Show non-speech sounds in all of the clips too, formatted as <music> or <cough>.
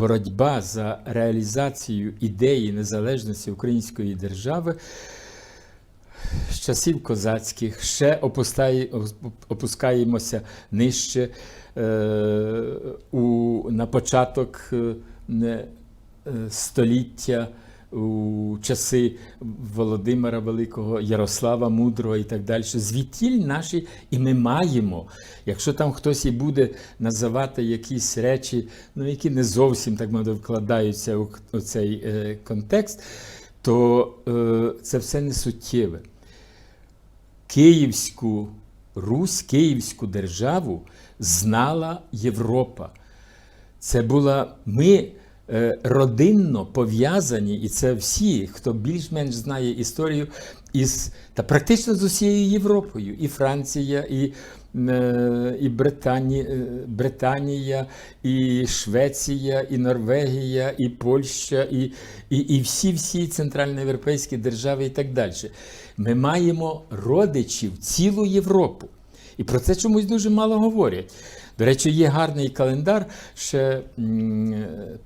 боротьба за реалізацію ідеї незалежності української держави з часів козацьких, ще опускаємося нижче е, у, на початок е, е, століття. У часи Володимира Великого, Ярослава Мудрого і так далі. Звідтіль наші, і ми маємо. Якщо там хтось і буде називати якісь речі, ну які не зовсім так мовити, вкладаються у, цей е, контекст, то е, це все не суттєве. Київську Русь, Київську державу знала Європа. Це була ми родинно пов'язані, і це всі, хто більш-менш знає історію із та практично з усією Європою, і Франція, і, е, і Британія, е, Британія, і Швеція, і Норвегія, і Польща, і, і, і всі всі центральноєвропейські держави, і так далі. Ми маємо родичів цілу Європу. І про це чомусь дуже мало говорять. До речі, є гарний календар. Ще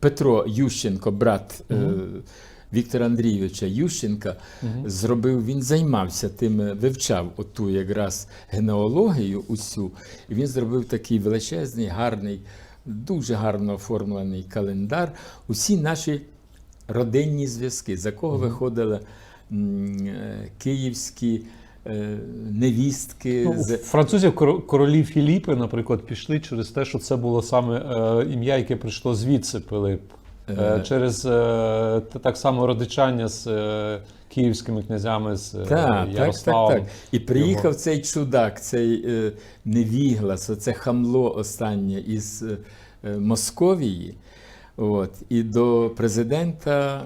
Петро Ющенко, брат е, Віктора Андрійовича Ющенка, зробив, він займався тим, е, вивчав оту якраз генеалогію усю. І він зробив такий величезний, гарний, дуже гарно оформлений календар. Усі наші родинні зв'язки, за кого виходили м, е, київські невістки. Ну, з- французів королі Філіпи, наприклад, пішли через те, що це було саме е, ім'я, яке прийшло звідси Пилип. Е, Е. через е, та- так само родичання з е, київськими князями, з е, Так, так, так, Ярославом. так. І приїхав його. цей чудак, цей е, невіглас, оце хамло останнє із е, е, Московії. От, і до президента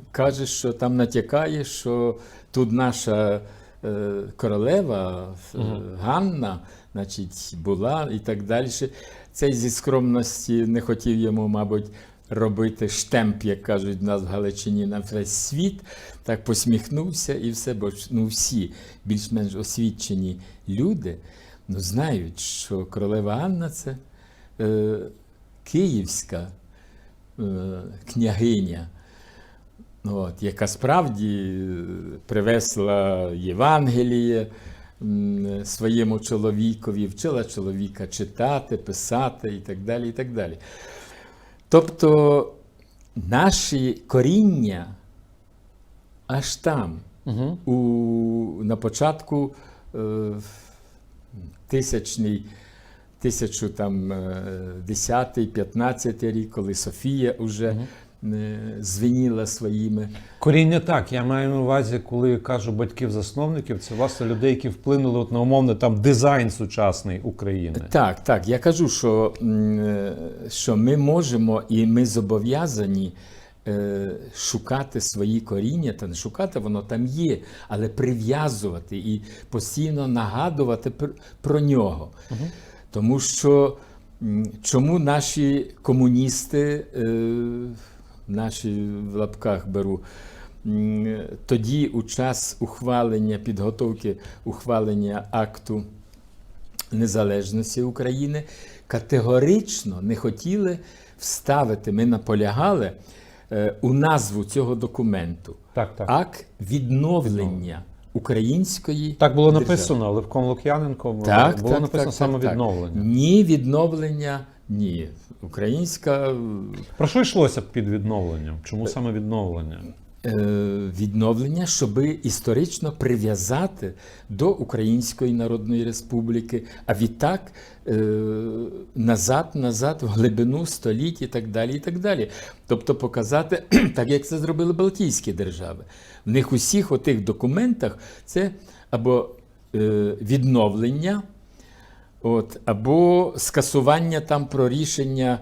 е, каже, що там натякає, що тут наша е, королева е, Ганна, значить, була і так далі. Цей зі скромності не хотів йому, мабуть, робити штемп, як кажуть в нас в Галичині, на весь світ. Так посміхнувся і все, бо ну, всі більш-менш освічені люди ну, знають, що королева Анна це е, київська е, княгиня. От, яка справді е, привезла Євангеліє своєму чоловікові, вчила чоловіка читати, писати і так далі. і так далі. Тобто наші коріння аж там, Мгм. у, на початку е, тисячний, тисячу там, е, 10-15 рік, коли Софія вже звеніла своїми. Коріння так. Я маю на увазі, коли кажу батьків-засновників, це власне людей, які вплинули от на умовне там дизайн сучасний України. Так, так. Я кажу, що, е, що ми можемо і ми зобов'язані е, шукати свої коріння, та не шукати, воно там є, але прив'язувати і постійно нагадувати про нього. Тому що чому наші комуністи, е, наші в лапках беру, тоді у час ухвалення, підготовки ухвалення акту незалежності України категорично не хотіли вставити, ми наполягали е, у назву цього документу. Так, так. акт відновлення української Так було держави. написано Левком Лук'яненком. Так, було так, написано так, саме так, так. Ні, відновлення, ні. Українська Про що йшлося під відновленням? Чому саме відновлення? Е, відновлення, щоб історично прив'язати до Української Народної Республіки, а відтак е, назад, назад, в глибину століть і так далі. і так далі. Тобто показати, <clears throat> так як це зробили Балтійські держави. В них усіх отих документах це або е, відновлення. От, або скасування там про рішення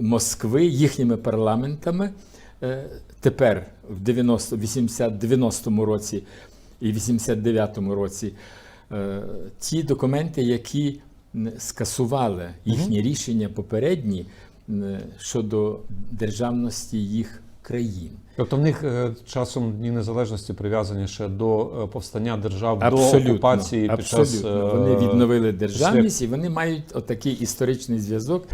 Москви їхніми парламентами е, тепер, в 90, 80, 90-му році і 89-му році, е, ті документи, які скасували їхні рішення попередні щодо державності їх країн. Тобто в них е, часом Дні Незалежності прив'язані ще до повстання держав до Абсолютно, окупації під час абсолютно. Вони відновили державність і вони мають отакий історичний зв'язок.